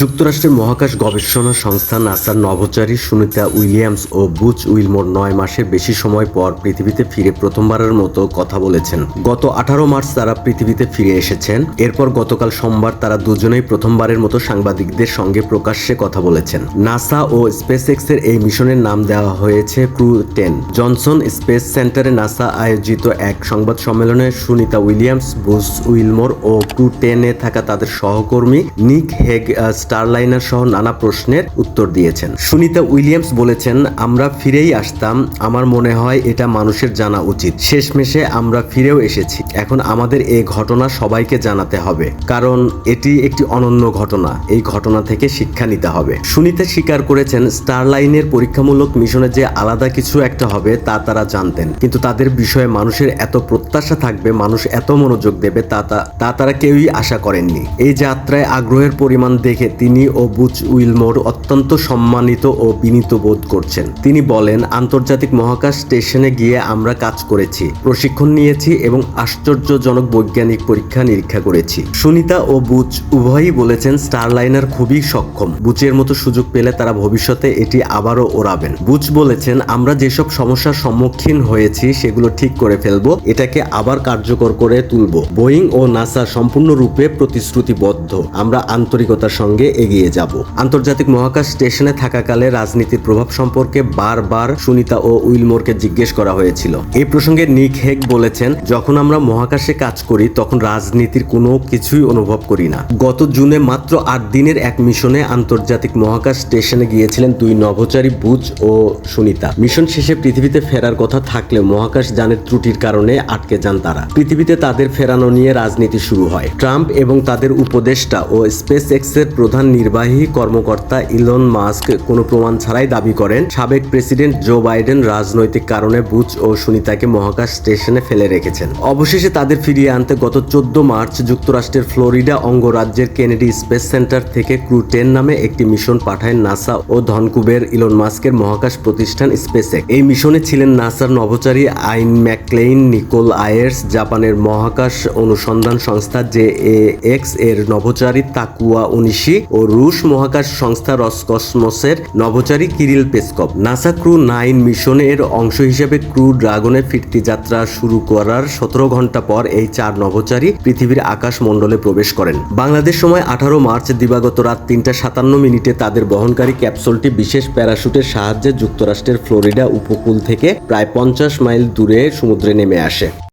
যুক্তরাষ্ট্রের মহাকাশ গবেষণা সংস্থা নাসার নভোচারী সুনিতা উইলিয়ামস ও বুচ উইলমোর নয় মাসের বেশি সময় পর পৃথিবীতে ফিরে প্রথমবারের মতো কথা বলেছেন। গত আঠারো মার্চ তারা পৃথিবীতে ফিরে এসেছেন। এরপর গতকাল সোমবার তারা দুজনেই প্রথমবারের মতো সাংবাদিকদের সঙ্গে প্রকাশ্যে কথা বলেছেন। নাসা ও স্পেস এক্সের এই মিশনের নাম দেওয়া হয়েছে ক্রু টেন। জনসন স্পেস সেন্টারে নাসা আয়োজিত এক সংবাদ সম্মেলনে সুনিতা উইলিয়ামস বুস উইলমোর ও ক্রু টেনে থাকা তাদের সহকর্মী নিক হেগ স্টারলাইনার সহ নানা প্রশ্নের উত্তর দিয়েছেন। সুনিতা উইলিয়ামস বলেছেন, আমরা ফিরেই আসতাম। আমার মনে হয় এটা মানুষের জানা উচিত। শেষমেশে আমরা ফিরেও এসেছি। এখন আমাদের এই ঘটনা সবাইকে জানাতে হবে। কারণ এটি একটি অনন্য ঘটনা। এই ঘটনা থেকে শিক্ষা নিতে হবে। সুনিতা স্বীকার করেছেন, স্টারলাইনের পরীক্ষামূলক মিশনে যে আলাদা কিছু একটা হবে তা তারা জানতেন। কিন্তু তাদের বিষয়ে মানুষের এত প্রত্যাশা থাকবে, মানুষ এত মনোযোগ দেবে তা, তা- তারা কেউই আশা করেননি। এই যাত্রায় আগ্রহের পরিমাণ দেখে তিনি ও বুচ উইলমোর অত্যন্ত সম্মানিত ও বিনীত বোধ করছেন। তিনি বলেন, আন্তর্জাতিক মহাকাশ স্টেশনে গিয়ে আমরা কাজ করেছি, প্রশিক্ষণ নিয়েছি এবং আশ্চর্যজনক বৈজ্ঞানিক পরীক্ষা নিরীক্ষা করেছি। সুনিতা ও বুচ উভয়ই বলেছেন, স্টারলাইনার খুবই সক্ষম। বুচের মতো সুযোগ পেলে তারা ভবিষ্যতে এটি আবারও ওড়াবেন। বুচ বলেছেন, আমরা যেসব সমস্যার সম্মুখীন হয়েছি, সেগুলো ঠিক করে ফেলব, এটাকে আবার কার্যকর করে তুলব। বোয়িং ও নাসা সম্পূর্ণরূপে প্রতিশ্রুতিবদ্ধ। আমরা আন্তরিকতার সঙ্গে এগিয়ে যাব। আন্তর্জাতিক মহাকাশ স্টেশনে থাকাকালে রাজনীতির প্রভাব সম্পর্কে বারবার সুনিতা ও উইলমোরকে জিজ্ঞেস করা হয়েছিল। এই প্রসঙ্গে নিক হেগ বলেছেন, যখন আমরা মহাকাশে কাজ করি, তখন রাজনীতির কোনো কিছুই অনুভব করি না। গত জুনে মাত্র আট দিনের এক মিশনে আন্তর্জাতিক মহাকাশ স্টেশনে গিয়েছিলেন দুই নভোচারী বুজ ও সুনিতা। মিশন শেষে পৃথিবীতে ফেরার কথা থাকলে মহাকাশ যানের ত্রুটির কারণে আটকে যান তারা। পৃথিবীতে তাদের ফেরানো নিয়ে রাজনীতি শুরু হয়। ট্রাম্প এবং তাদের উপদেষ্টা ও স্পেস এক্সের প্রধান নির্বাহী কর্মকর্তা ইলন মাস্ক কোনো প্রমাণ ছাড়াই দাবি করেন, সাবেক প্রেসিডেন্ট জো বাইডেন রাজনৈতিক কারণে বুচ ও সুনিতাকে মহাকাশ স্টেশনে ফেলে রেখেছেন। অবশেষে তাদের ফিরিয়ে আনতে গত চোদ্দ মার্চ যুক্তরাষ্ট্রের ফ্লোরিডা অঙ্গরাজ্যের কেনেডি স্পেস সেন্টার থেকে ক্রু টেন নামে একটি মিশন পাঠায় নাসা ও ধনকুবের ইলন মাস্কের মহাকাশ প্রতিষ্ঠান স্পেসেক। এই মিশনে ছিলেন নাসার নভোচারী আইন ম্যাকলেইন নিকোল আয়ার্স, জাপানের মহাকাশ অনুসন্ধান সংস্থা জে এ এক্সের নভোচারী তাকুয়া উনিশি ও রুশ মহাকাশ সংস্থা রসকসমসের নভোচারী Kirill Peskov NASA crew nine মিশনের অংশ হিসেবে ক্রু ড্রাগনের ফিরতি যাত্রা শুরু করার সতেরো ঘণ্টা পর এই চার নভোচারী পৃথিবীর আকাশ মণ্ডলে প্রবেশ করেন। বাংলাদেশ সময় আঠারো মার্চ দিবাগত রাত তিনটা সাতান্ন মিনিটে তাদের বহনকারী ক্যাপসুলটি বিশেষ প্যারাশুটের সাহায্যে যুক্তরাষ্ট্রের ফ্লোরিডা উপকূল থেকে প্রায় পঞ্চাশ মাইল দূরে সমুদ্রে নেমে আসে।